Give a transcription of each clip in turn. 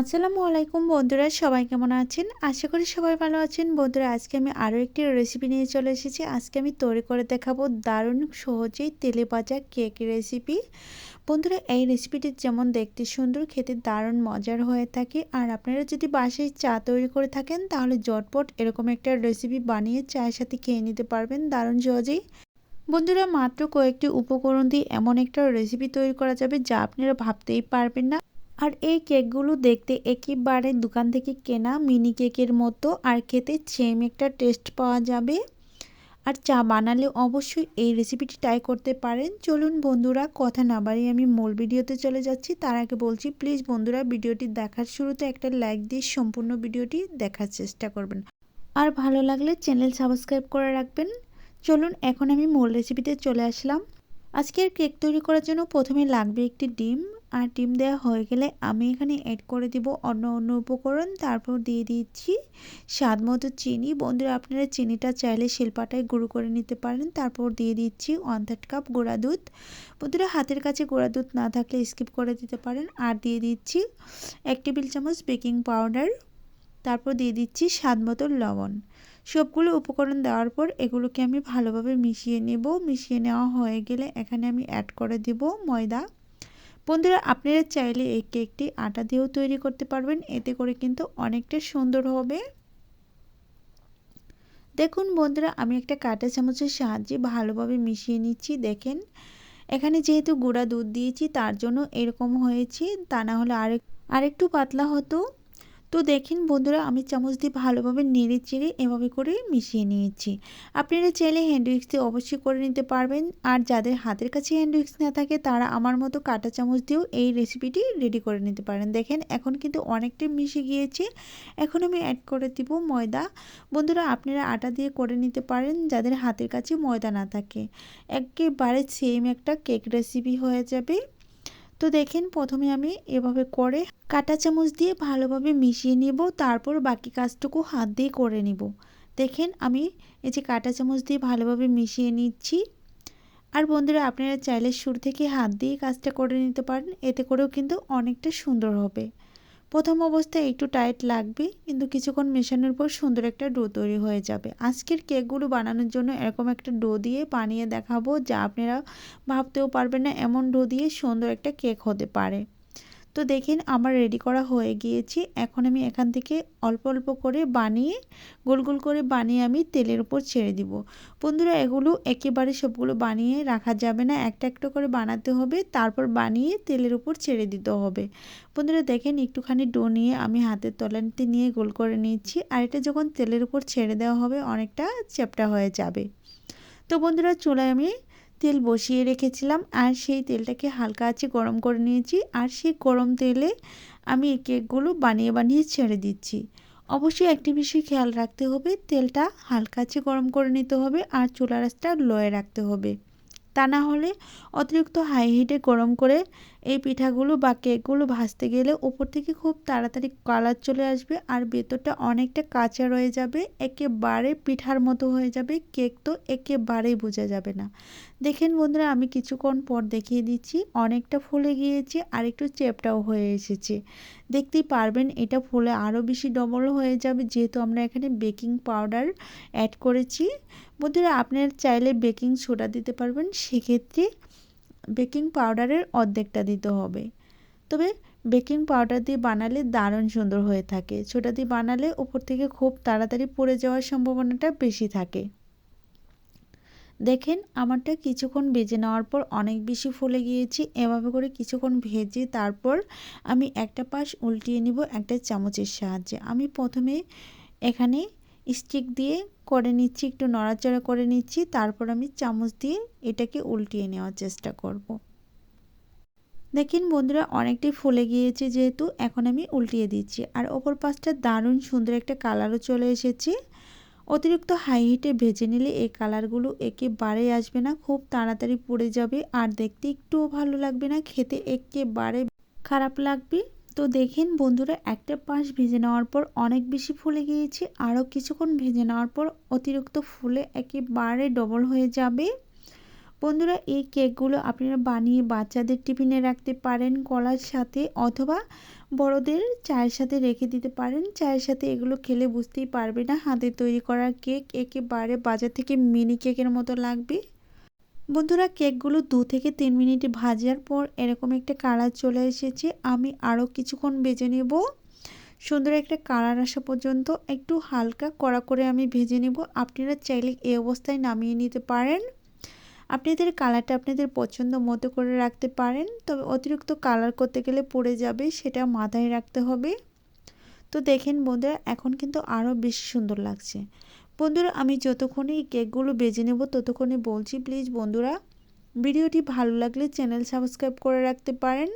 আসসালামু আলাইকুম বন্ধুরা, সবাই কেমন আছেন? আশা করি সবাই ভালো আছেন। বন্ধুরা, আজকে আমি আরও একটি রেসিপি নিয়ে চলে এসেছি। আজকে আমি তৈরি করে দেখাবো দারুণ সহজেই তেলে ভাজা কেক রেসিপি বন্ধুরা, এই রেসিপিটি যেমন দেখতে সুন্দর, খেতে দারুণ মজার হয়ে থাকে। আর আপনারা যদি বাসায় চা তৈরি করে থাকেন, তাহলে জটপট এরকম একটা রেসিপি বানিয়ে চায়ের সাথে খেয়ে নিতে পারবেন দারুণ সহজেই। বন্ধুরা, মাত্র কয়েকটি উপকরণ দিয়ে এমন একটা রেসিপি তৈরি করা যাবে যা আপনারা ভাবতেই পারবেন না। আর এই কেকগুলো দেখতে একেবারে দোকান থেকে কেনা মিনি কেকের মতো। আর খেতে সেম একটা টেস্ট পাওয়া যাবে। আর চা বানালে অবশ্যই এই রেসিপিটি ট্রাই করতে পারেন। চলুন বন্ধুরা, কথা না বাড়িয়ে আমি মূল ভিডিওতে চলে যাচ্ছি। তার আগে বলছি প্লিজ বন্ধুরা, ভিডিওটি দেখার শুরুতে একটা লাইক দিয়ে সম্পূর্ণ ভিডিওটি দেখার চেষ্টা করবেন। আর ভালো লাগলে চ্যানেল সাবস্ক্রাইব করে রাখবেন। চলুন, এখন আমি মূল রেসিপিতে চলে আসলাম। আজকের কেক তৈরি করার জন্য প্রথমে লাগবে একটি ডিম, আর ডিম দেওয়া হয়ে গেলে আমি এখানে অ্যাড করে দিব অন্য অন্য উপকরণ। তারপর দিয়ে দিচ্ছি স্বাদ মতো চিনি। বন্ধুরা, আপনারা চিনিটা চাইলে শিল্পাটায় গুঁড়ো করে নিতে পারেন। তারপর দিয়ে দিচ্ছি ওয়ান থার্ড কাপ গোড়া দুধ। বন্ধুরা, হাতের কাছে গোড়া দুধ না থাকলে স্কিপ করে দিতে পারেন। আর দিয়ে দিচ্ছি এক টেবিল চামচ বেকিং পাউডার তারপর দিয়ে দিচ্ছি স্বাদ মতো লবণ। সবগুলো উপকরণ দেওয়ার পর এগুলোকে আমি ভালোভাবে মিশিয়ে নেব। মিশিয়ে নেওয়া হয়ে গেলে এখানে আমি অ্যাড করে দেব ময়দা। বন্ধুরা, আপনারা চাইলে এই কেকটি আটা দিয়েও তৈরি করতে পারবেন। এতে করে কিন্তু অনেকটা সুন্দর হবে। দেখুন বন্ধুরা, আমি একটা কাঁটা চামচের সাহায্যে ভালোভাবে মিশিয়ে নিচ্ছি। দেখেন, এখানে যেহেতু গুঁড়া দুধ দিয়েছি, তার জন্য এরকম হয়েছে। তা না হলে আরেক, আরেকটু পাতলা হতো। তো দেখেন বন্ধুরা, আমি চামচ দিয়ে ভালোভাবে নেড়ে চেড়ে এভাবে করে মিশিয়ে নিয়েছি। আপনারা চাইলে হ্যান্ড উইক্স দিয়ে অবশ্যই করে নিতে পারবেন। আর যাদের হাতের কাছে হ্যান্ড উইক্স না থাকে, তারা আমার মতো কাটা চামচ দিয়েও এই রেসিপিটি রেডি করে নিতে পারেন। দেখেন, এখন কিন্তু অনেকটাই মিশে গিয়েছে। এখন আমি অ্যাড করে দিব ময়দা। বন্ধুরা, আপনারা আটা দিয়ে করে নিতে পারেন, যাদের হাতের কাছে ময়দা না থাকে। একেবারে সেম একটা কেক রেসিপি হয়ে যাবে। তো দেখেন প্রথমে আমি এভাবে করে কাটা চামচ দিয়ে ভালোভাবে মিশিয়ে নিব, তারপর বাকি কাজটুকু হাত দিয়ে করে নিব। দেখেন আমি এই যে কাটা চামচ দিয়ে ভালোভাবে মিশিয়ে নিচ্ছি। আর বন্ধুরা, আপনারা চাইলে শুরু থেকে হাত দিয়ে কাজটা করে নিতে পারেন, এতে করেও কিন্তু অনেকটা সুন্দর হবে। প্রথম অবস্থায় একটু টাইট লাগবে, কিন্তু কিছুক্ষণ মেশানোর পর সুন্দর একটা ডো তৈরি হয়ে যাবে। আজকের কেকগুলো বানানোর জন্য এরকম একটা ডো দিয়ে বানিয়ে দেখাবো, যা আপনারা ভাবতেও পারবেন না, এমন ডো দিয়ে সুন্দর একটা কেক হতে পারে। তো দেখেন আমার রেডি করা হয়ে গিয়েছে। এখন আমি এখান থেকে অল্প অল্প করে বানিয়ে, গোল গোল করে বানিয়ে আমি তেলের উপর ছেড়ে দিব। বন্ধুরা, এগুলো একেবারে সবগুলো বানিয়ে রাখা যাবে না। একটা একটা করে বানাতে হবে, তারপর বানিয়ে তেলের উপর ছেড়ে দিতে হবে। বন্ধুরা, দেখেন একটুখানি ডো নিয়ে আমি হাতের তলানিতে নিয়ে গোল করে নিচ্ছি আর এটা যখন তেলের উপর ছেড়ে দেওয়া হবে, অনেকটা চ্যাপটা হয়ে যাবে। তো বন্ধুরা, চুলায় আমি তেল বসিয়ে রেখেছিলাম আর সেই তেলটাকে হালকা আছে গরম করে নিয়েছি আর সেই গরম তেলে আমি এই কেকগুলো বানিয়ে বানিয়ে ছেড়ে দিচ্ছি। অবশ্যই একটি বিষয় খেয়াল রাখতে হবে, তেলটা হালকা আছে গরম করে নিতে হবে আর চুলা রাসটা লয়ে রাখতে হবে। তা না হলে অতিরিক্ত হাই হিটে গরম করে এই পিঠাগুলো বা কেকগুলো ভাজতে গেলে ওপর থেকে খুব তাড়াতাড়ি কালার চলে আসবে আর ভেতরটা অনেকটা কাঁচা রয়ে যাবে, একেবারে পিঠার মতো হয়ে যাবে, কেক তো একেবারেই বোঝা যাবে না। দেখেন বন্ধুরা, আমি কিছুক্ষণ পর দেখিয়ে দিচ্ছি, অনেকটা ফুলে গিয়েছে আর একটু চেপটাও হয়ে এসেছে। দেখতেই পারবেন, এটা ফুলে আরও বেশি ডবল হয়ে যাবে, যেহেতু আমরা এখানে বেকিং পাউডার অ্যাড করেছি। বন্ধুরা, আপনার চাইলে বেকিং সোডা দিতে পারবেন, সেক্ষেত্রে বেকিং পাউডারের অর্ধেকটা দিতে হবে। তবে বেকিং পাউডার দিয়ে বানালে দারুণ সুন্দর হয়ে থাকে। ছোটা দিয়ে বানালে উপর থেকে খুব তাড়াতাড়ি পড়ে যাওয়ার সম্ভাবনাটা বেশি থাকে। দেখেন, আমারটা কিছুক্ষণ ভেজে নেওয়ার পর অনেক বেশি ফুলে গিয়েছি। এভাবে করে কিছুক্ষণ ভেজে তারপর আমি একটা পাশ উল্টিয়ে নিব একটা চামচের সাহায্যে। আমি প্রথমে এখানে স্টিক দিয়ে করে নিচ্ছি, একটু নড়াচড়া করে নিচ্ছি, তারপর আমি চামচ দিয়ে এটাকে উল্টিয়ে নেওয়ার চেষ্টা করব। দেখেন বন্ধুরা, অনেকটাই ফুলে গিয়েছে যেহেতু, এখন আমি উল্টিয়ে দিচ্ছি। আর ওপর পাশটা দারুণ সুন্দর একটা কালারও চলে এসেছে। অতিরিক্ত হাই হিটে ভেজে নিলে এই কালারগুলো একেবারে আসবে না, খুব তাড়াতাড়ি পড়ে যাবে। আর দেখতে একটুও ভালো লাগবে না, খেতে একেবারে খারাপ লাগবে। তো দেখেন বন্ধুরা, একটা পাশ ভেজে নেওয়ার পর অনেক বেশি ফুলে গিয়েছে, আরও কিছুক্ষণ ভেজে নেওয়ার পর অতিরিক্ত ফুলে একেবারে ডবল হয়ে যাবে। বন্ধুরা, এই কেকগুলো আপনারা বানিয়ে বাচ্চাদের টিফিনে রাখতে পারেন কলার সাথে অথবা বড়দের চায়ের সাথে রেখে দিতে পারেন। চায়ের সাথে এগুলো খেলে বুঝতেই পারবে না হাতে তৈরি করা কেক। একেবারে বাজার থেকে মিনি কেকের মতো লাগবে। বন্ধুরা, কেকগুলো দু থেকে তিন মিনিট ভাজার পর এরকম একটা কালার চলে এসেছে। আমি আরও কিছুক্ষণ বেজে নেব। সুন্দর একটা কালার আসা পর্যন্ত একটু হালকা কড়া করে আমি ভেজে নেব। আপনারা চাইলে এই অবস্থায় নামিয়ে নিতে পারেন। আপনাদের কালারটা আপনাদের পছন্দ মতো করে রাখতে পারেন। তবে অতিরিক্ত কালার করতে গেলে পড়ে যাবে, সেটা মাথায় রাখতে হবে। তো দেখেন বন্ধুরা, এখন কিন্তু আরও বেশি সুন্দর লাগছে। বন্ধুরা, আমি যতক্ষণে এই কেকগুলো বেজে নেব, ততক্ষণে বলছি প্লিজ বন্ধুরা, ভিডিওটি ভালো লাগলে চ্যানেল সাবস্ক্রাইব করে রাখতে পারেন।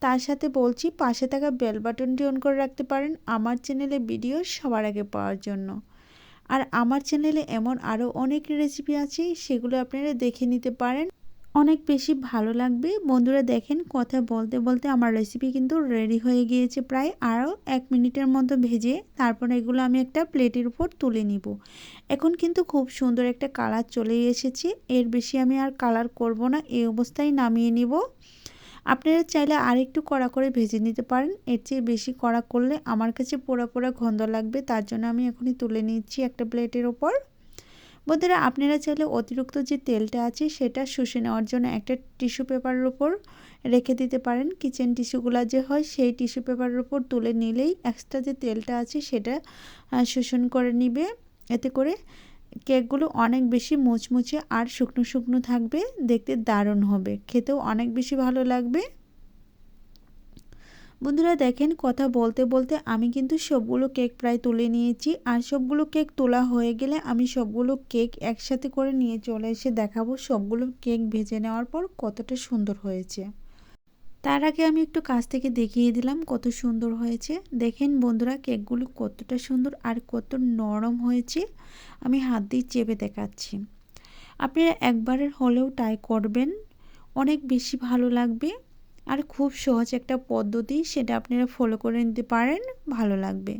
তার সাথে বলছি, পাশে থাকা বেল বাটনটি অন করে রাখতে পারেন, আমার চ্যানেলে ভিডিও সবার আগে পাওয়ার জন্য। আর আমার চ্যানেলে এমন আরও অনেক রেসিপি আছে, সেগুলো আপনারা দেখে নিতে পারেন। অনেক বেশি ভালো লাগবে। বন্ধুরা দেখেন, কথা বলতে বলতে আমার রেসিপি কিন্তু রেডি হয়ে গিয়েছে প্রায় আরও এক মিনিটের মতো ভেজে, তারপর এগুলো আমি একটা প্লেটের উপর তুলে নিব। এখন কিন্তু খুব সুন্দর একটা কালার চলে এসেছে। এর বেশি আমি আর কালার করব না, এই অবস্থায় নামিয়ে নিব। আপনারা চাইলে আরেকটু কড়া করে ভেজে নিতে পারেন। এর চেয়ে বেশি কড়া করলে আমার কাছে পোড়া পোড়া গন্ধ লাগবে, তার জন্য আমি এখনই তুলে নিচ্ছি একটা প্লেটের ওপর। বন্ধুরা, আপনারা চাইলে অতিরিক্ত যে তেলটা আছে, সেটা শুষে নেওয়ার জন্য একটা টিস্যু পেপারের ওপর রেখে দিতে পারেন। কিচেন টিস্যুগুলো যে হয়, সেই টিস্যু পেপারের ওপর তুলে নিলেই এক্সট্রা যে তেলটা আছে, সেটা শোষণ করে নিবে। এতে করে কেকগুলো অনেক বেশি মুচমুচে আর শুকনো শুকনো থাকবে, দেখতে দারুণ হবে। খেতেও অনেক বেশি ভালো লাগবে। বন্ধুরা দেখেন, কথা বলতে বলতে আমি কিন্তু সবগুলো কেক প্রায় তুলে নিয়েছি আর সবগুলো কেক তোলা হয়ে গেলে আমি সবগুলো কেক একসাথে করে নিয়ে চলে এসে দেখাবো সবগুলো কেক ভেজে নেওয়ার পর কতটা সুন্দর হয়েছে। তার আগে আমি একটু কাছ থেকে দেখিয়ে দিলাম কত সুন্দর হয়েছে। দেখেন বন্ধুরা, কেকগুলো কতটা সুন্দর আর কত নরম হয়েছে। আমি হাত দিয়ে চেপে দেখাচ্ছি। আপনারা একবারের হলেও ট্রাই করবেন। অনেক বেশি ভালো লাগবে আর খুব সহজ একটা পদ্ধতি, সেটা আপনারা ফলো করে নিতে পারেন, ভালো লাগবে।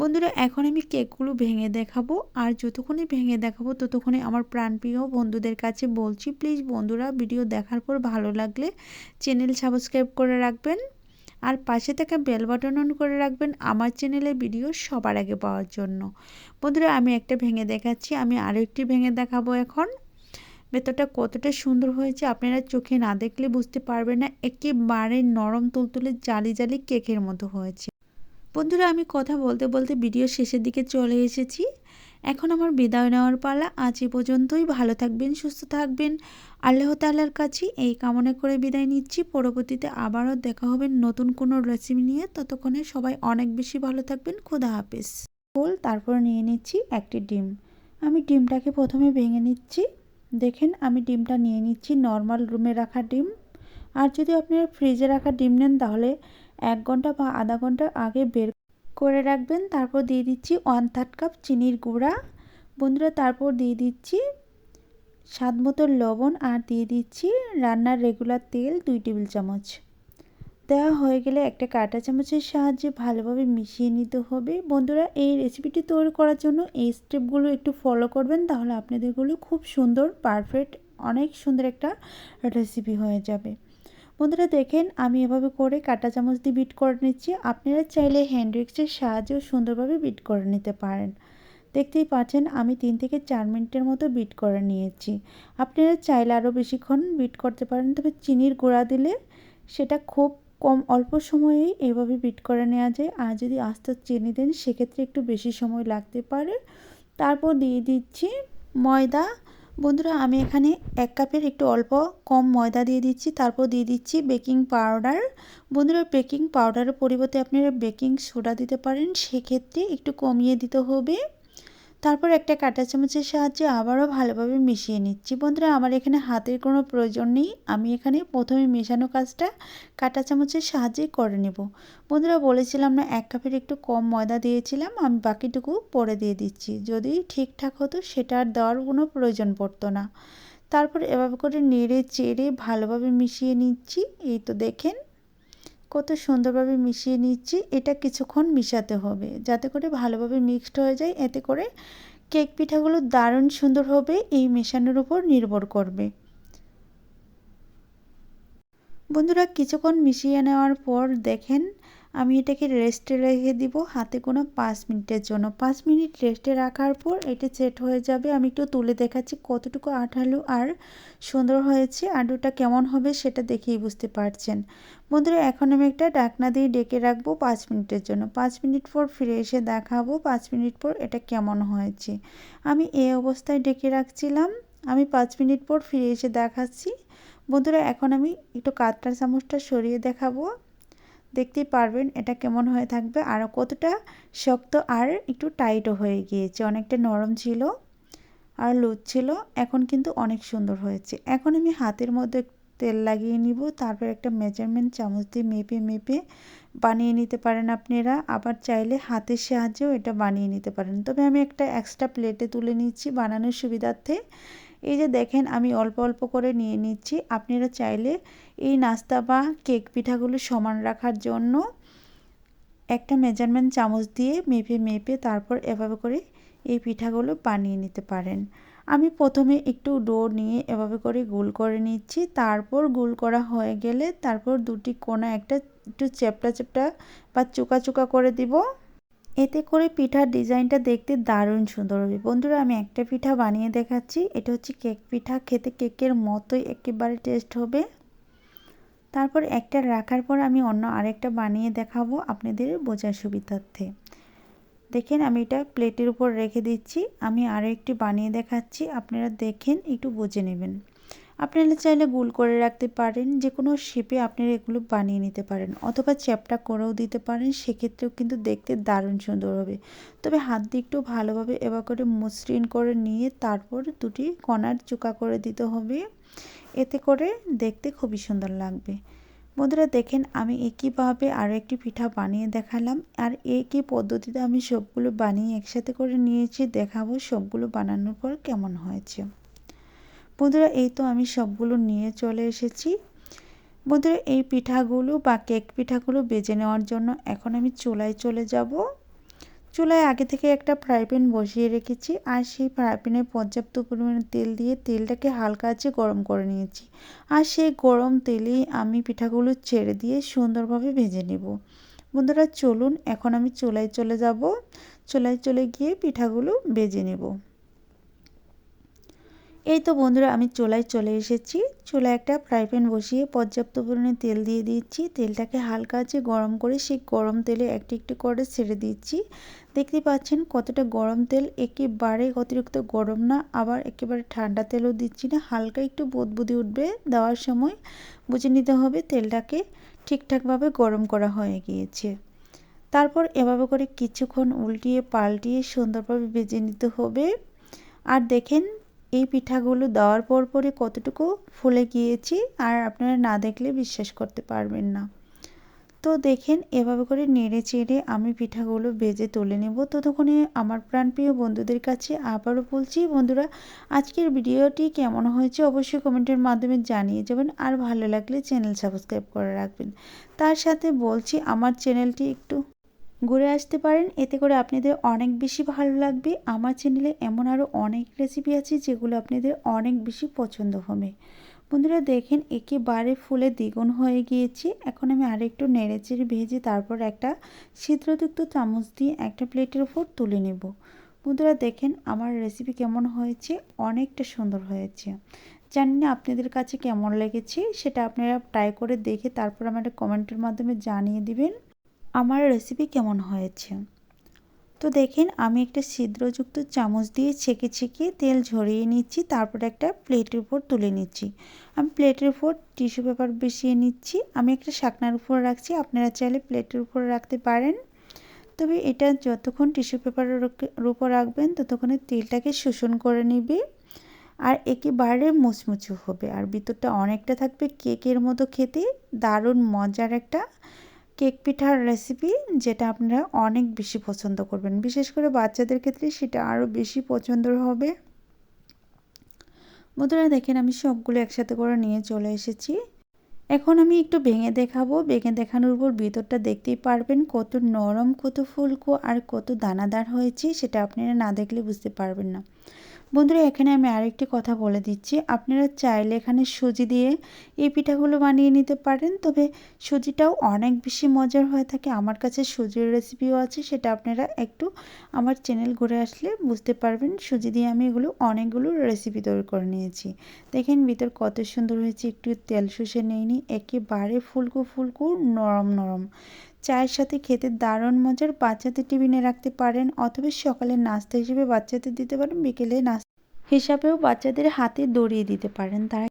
বন্ধুরা, এখন আমি কেকগুলো ভেঙে দেখাবো আর যতক্ষণে ভেঙে দেখাবো ততক্ষণে আমার প্রাণপ্রিয় বন্ধুদের কাছে বলছি প্লিজ বন্ধুরা ভিডিও দেখার পর ভালো লাগলে চ্যানেল সাবস্ক্রাইব করে রাখবেন আর পাশে থাকা বেল বাটন অন করে রাখবেন আমার চ্যানেলে ভিডিও সবার আগে পাওয়ার জন্য। বন্ধুরা, আমি একটা ভেঙে দেখাচ্ছি, আমি আরও একটি ভেঙে দেখাবো এখন। ভেতরটা কতটা সুন্দর হয়েছে আপনারা চোখে না দেখলে বুঝতে পারবেন না, একেবারে নরম তুলতুলে জালি জালি কেকের মতো হয়েছে। বন্ধুরা, আমি কথা বলতে বলতে ভিডিও শেষের দিকে চলে এসেছি। এখন আমার বিদায় নেওয়ার পালা। আজ এ পর্যন্তই। ভালো থাকবেন, সুস্থ থাকবেন। আল্লাহ তাল্লার কাছে এই কামনা করে বিদায় নিচ্ছি। পরবর্তীতে আবারও দেখা হবে নতুন কোনো রেসিপি নিয়ে। ততক্ষণে সবাই অনেক বেশি ভালো থাকবেন। খোদা হাফেজ। ফুল, তারপর নিয়ে নিচ্ছি একটি ডিম। আমি ডিমটাকে প্রথমে ভেঙে নিচ্ছি। দেখেন, আমি ডিমটা নিয়ে নিচ্ছি নর্মাল রুমে রাখা ডিম। আর যদি আপনারা ফ্রিজে রাখা ডিম নেন, তাহলে এক ঘণ্টা বা আধা ঘণ্টা আগে বের করে রাখবেন। তারপর দিয়ে দিচ্ছি ওয়ান থার্ড কাপ চিনির গুঁড়া। বন্ধুরা, তারপর দিয়ে দিচ্ছি স্বাদ মতো লবণ আর দিয়ে দিচ্ছি রান্নার রেগুলার তেল দুই টেবিল চামচ। দেওয়া হয়ে গেলে একটা কাঁটা চামচের সাহায্যে ভালোভাবে মিশিয়ে নিতে হবে। বন্ধুরা, এই রেসিপিটি তৈরি করার জন্য এই স্টেপগুলো একটু ফলো করবেন, তাহলে আপনাদেরগুলো খুব সুন্দর পারফেক্ট অনেক সুন্দর একটা রেসিপি হয়ে যাবে। বন্ধুরা দেখেন, আমি এভাবে করে কাঁটা চামচ দিয়ে বিট করে নিচ্ছি। আপনারা চাইলে হ্যান্ড রিক্সের সাহায্যেও সুন্দরভাবে বিট করে নিতে পারেন। দেখতেই পাচ্ছেন, আমি তিন থেকে চার মিনিটের মতো বিট করে নিয়েছি। আপনারা চাইলে আরও বেশিক্ষণ বিট করতে পারেন, তবে চিনির গুঁড়া দিলে সেটা খুব কম অল্প সময়েই এভাবে বিট করে নেওয়া যায়। আর যদি আস্তে চিনি দেন, সেক্ষেত্রে একটু বেশি সময় লাগতে পারে। তারপর দিয়ে দিচ্ছি ময়দা বন্ধুরা, আমি এখানে এক কাপের একটু অল্প কম ময়দা দিয়ে দিচ্ছি, তারপর দিয়ে দিচ্ছি বেকিং পাউডার। বন্ধুরা, বেকিং পাউডারের পরিবর্তে আপনারা বেকিং সোডা দিতে পারেন, সেক্ষেত্রে একটু কমিয়ে দিতে হবে। তারপর একটা কাঁটা চামচের সাহায্যে আবারও ভালোভাবে মিশিয়ে নিচ্ছি। বন্ধুরা, আমার এখানে হাতের কোনো প্রয়োজন নেই। আমি এখানে প্রথমে মেশানো কাজটা কাঁটা চামচের সাহায্যে করে নেব। বন্ধুরা, বলেছিলাম না, এক কাপের একটু কম ময়দা দিয়েছিলাম, আমি বাকিটুকু পরে দিয়ে দিচ্ছি। যদি ঠিকঠাক হতো, সেটা আর দেওয়ার কোনো প্রয়োজন পড়তো না। তারপর এভাবে করে নেড়ে চেড়ে ভালোভাবে মিশিয়ে নিচ্ছি। এই তো দেখেন কত সুন্দরভাবে মিশিয়ে নিচ্ছি, এটা কিছুক্ষণ মিশাতে হবে। যাতে করে ভালোভাবে মিক্সড হয়ে যায়, এতে করে কেক পিঠাগুলো দারুণ সুন্দর হবে, এই মেশানোর উপর নির্ভর করবে। বন্ধুরা, কিছুক্ষণ মিশিয়ে নেওয়ার পর দেখেন আমি এটাকে রেস্টে রেখে দিব। হাতে কোনো পাঁচ মিনিটের জন্য। পাঁচ মিনিট রেস্টে রাখার পর এটা সেট হয়ে যাবে। আমি একটু তুলে দেখাচ্ছি কতটুকু আঠালো আর সুন্দর হয়েছে আলুটা কেমন হবে সেটা দেখেই বুঝতে পারছেন। বন্ধুরা, এখন আমি একটা ডাকনা দিয়ে ডেকে রাখব পাঁচ মিনিটের জন্য। পাঁচ মিনিট পর ফিরে এসে দেখাবো পাঁচ মিনিট পর এটা কেমন হয়েছে। আমি এই অবস্থায় ডেকে রাখছিলাম। আমি পাঁচ মিনিট পর ফিরে এসে দেখাচ্ছি। বন্ধুরা, এখন আমি একটু কাতটার চামচটা সরিয়ে দেখাবো। দেখতেই পারবেন এটা কেমন হয়ে থাকবে আর কতটা শক্ত আর একটু টাইটও হয়ে গিয়েছে। অনেকটা নরম ছিল আর লুজ ছিল, এখন কিন্তু অনেক সুন্দর হয়েছে। এখন আমি হাতের মধ্যে তেল লাগিয়ে নিব, তারপর একটা মেজারমেন্ট চামচ দিয়ে মেপে মেপে বানিয়ে নিতে পারেন আপনারা। আবার চাইলে হাতের সাহায্যেও এটা বানিয়ে নিতে পারেন। তবে আমি একটা এক্সট্রা প্লেটে তুলে নিচ্ছি বানানোর সুবিধার্থে। এই যে দেখেন, আমি অল্প অল্প করে নিয়ে নিচ্ছি। আপনারা চাইলে এই নাস্তা বা কেক পিঠাগুলো সমান রাখার জন্য একটা মেজারমেন্ট চামচ দিয়ে মেপে মেপে তারপর এভাবে করে এই পিঠাগুলো বানিয়ে নিতে পারেন। আমি প্রথমে একটু ডো নিয়ে এভাবে করে গোল করে নিচ্ছি। তারপর গোল করা হয়ে গেলে তারপর দুটি কোনা একটা একটু চেপটা চেপটা বা চোকা চোকা করে দিব। এতে করে পিঠার ডিজাইনটা দেখতে দারুণ সুন্দর হবে। বন্ধুরা, আমি একটা পিঠা বানিয়ে দেখাচ্ছি। এটা হচ্ছে কেক পিঠা। খেতে কেকের মতোই একেবারে টেস্ট হবে। তারপর একটা রাখার পর আমি অন্য আরেকটা বানিয়ে দেখাবো আপনাদের বোঝার সুবিধার্থে। দেখেন আমি এটা প্লেটের উপর রেখে দিচ্ছি। আমি আরও একটি বানিয়ে দেখাচ্ছি। আপনারা দেখেন, একটু বুঝে নেবেন। আপনারা চাইলে গুল করে রাখতে পারেন। যে কোনো শেপে আপনারা এগুলো বানিয়ে নিতে পারেন অথবা চ্যাপটা করেও দিতে পারেন। সেক্ষেত্রেও কিন্তু দেখতে দারুণ সুন্দর হবে। তবে হাত দিয়ে একটু ভালোভাবে এবার করে মসৃণ করে নিয়ে তারপর দুটি কণার চুকা করে দিতে হবে। এতে করে দেখতে খুবই সুন্দর লাগবে। বন্ধুরা দেখেন, আমি একইভাবে আরও একটি পিঠা বানিয়ে দেখালাম। আর একই পদ্ধতিতে আমি সবগুলো বানিয়ে একসাথে করে নিয়েছি। দেখাবো সবগুলো বানানোর পর কেমন হয়েছে। বন্ধুরা, এই তো আমি সবগুলো নিয়ে চলে এসেছি। বন্ধুরা, এই পিঠাগুলো বা কেক পিঠাগুলো বেজে নেওয়ার জন্য এখন আমি চুলায় চলে যাব। চুলায় আগে থেকে একটা ফ্রাই প্যান বসিয়ে রেখেছি আর সেই ফ্রাই প্যানে পর্যাপ্ত পরিমাণে তেল দিয়ে তেলটাকে হালকা আছে গরম করে নিয়েছি। আর সেই গরম তেলেই আমি পিঠাগুলো ছেড়ে দিয়ে সুন্দরভাবে ভেজে নেব। বন্ধুরা, চলুন, এখন আমি চুলায় চলে যাব। চুলায় চলে গিয়ে পিঠাগুলো বেজে নেব। এই তো বন্ধুরা, আমি চুলায় চলে এসেছি। চুলায় একটা ফ্রাই প্যান বসিয়ে পর্যাপ্ত পরিমাণে তেল দিয়ে দিচ্ছি তেলটাকে হালকা আছে গরম করে সেই গরম তেলে একটি একটি করে ছেড়ে দিচ্ছি দেখতে পাচ্ছেন কতটা গরম তেল, একেবারে অতিরিক্ত গরম না, আবার একেবারে ঠান্ডা তেলও দিচ্ছি না, হালকা একটু বুদবুদি উঠবে দেওয়ার সময়, বুঝে নিতে হবে তেলটাকে ঠিকঠাকভাবে গরম করা হয়ে গিয়েছে। তারপর এভাবে করে কিছুক্ষণ উল্টিয়ে পাল্টিয়ে সুন্দরভাবে ভেজে নিতে হবে। আর দেখেন এই পিঠাগুলো দেওয়ার পর পরে কতটুকু ফুলে গিয়েছি, আর আপনারা না দেখলে বিশ্বাস করতে পারবেন না। তো দেখেন এভাবে করে নেড়ে চেড়ে আমি পিঠাগুলো ভেজে তুলে নেব। ততক্ষণে আমার প্রাণপ্রিয় বন্ধুদের কাছে আবারও বলছি, বন্ধুরা, আজকের ভিডিওটি কেমন হয়েছে অবশ্যই কমেন্টের মাধ্যমে জানিয়ে যাবেন আর ভালো লাগলে চ্যানেল সাবস্ক্রাইব করে রাখবেন। তার সাথে বলছি, আমার চ্যানেলটি একটু ঘুরে আসতে পারেন, এতে করে আপনাদের অনেক বেশি ভালো লাগবে। আমার চ্যানেলে এমন আরও অনেক রেসিপি আছে যেগুলো আপনাদের অনেক বেশি পছন্দ হবে। বন্ধুরা দেখেন একেবারে ফুলে দ্বিগুণ হয়ে গিয়েছে। এখন আমি আরেকটু নেড়েচেড়ে ভেজে তারপর একটা ছিদ্রযুক্ত চামচ দিয়ে একটা প্লেটের ওপর তুলে নেব। বন্ধুরা দেখেন আমার রেসিপি কেমন হয়েছে, অনেকটা সুন্দর হয়েছে। জানি না আপনাদের কাছে কেমন লেগেছে, সেটা আপনারা ট্রাই করে দেখে তারপর আমার কমেন্টের মাধ্যমে জানিয়ে দিবেন। আমার রেসিপি কেমন হয়েছে? তো দেখেন, আমি একটা ছিদ্রযুক্ত চামচ দিয়ে ছেঁকে ছেঁকে তেল ঝরিয়ে নিচ্ছি, তারপর একটা প্লেটের উপর তুলে নিচ্ছি। আমি প্লেটের উপর টিস্যু পেপার বসিয়ে নিচ্ছি, আমি একটা শাকনার উপর রাখছি, আপনারা চাইলে প্লেটের উপর রাখতে পারেন। তবে এটা যতক্ষণ টিস্যু পেপারের উপর রাখবেন, ততক্ষণে তেলটাকে শোষণ করে নেবে, আর একেবারে মুচমুচু হবে। আর ভিতরটা অনেকটা থাকবে কেকের মতো খেতে, দারুণ মজার একটা কেক পিঠার রেসিপি যেটা আপনারা অনেক বেশি পছন্দ করবেন। বিশেষ করে বাচ্চাদের ক্ষেত্রে সেটা আরও বেশি পছন্দের হবে। বন্ধুরা, দেখেন আমি সবগুলো একসাথে করে নিয়ে চলে এসেছি। এখন আমি একটু ভেঙে দেখাবো। ভেঙে দেখানোর উপর ভিতরটা দেখতেই পারবেন কত নরম, কত ফুলকো আর কত দানাদার হয়েছে, সেটা আপনারা না দেখলে বুঝতে পারবেন না। বন্ধুরা, এখানে আমি আরেকটি কথা বলে দিচ্ছি। আপনারা চাইলে এখানে সুজি দিয়ে এই পিঠাগুলো বানিয়ে নিতে পারেন, তবে সুজিটাও অনেক বেশি মজার হয়ে থাকে। আমার কাছে সুজির রেসিপিও আছে, সেটা আপনারা একটু আমার চ্যানেল ঘুরে আসলে বুঝতে পারবেন। সুজি দিয়ে আমি এগুলো অনেকগুলো রেসিপি তৈরি করে নিয়েছি। দেখেন, ভিতর কত সুন্দর হয়েছে। একটু তেল শুষে নেইনি একেবারে ফুলকো ফুলকো, নরম নরম। চায়ের সাথে খেতে দারুণ মজার বাচ্চাদের টিফিনে রাখতে পারেন অথবা সকালে নাস্তা হিসেবে বাচ্চাদের দিতে পারেন, বিকেলে নাস্তা হিসাবেও বাচ্চাদের হাতে দড়িয়ে দিতে পারেন। তারা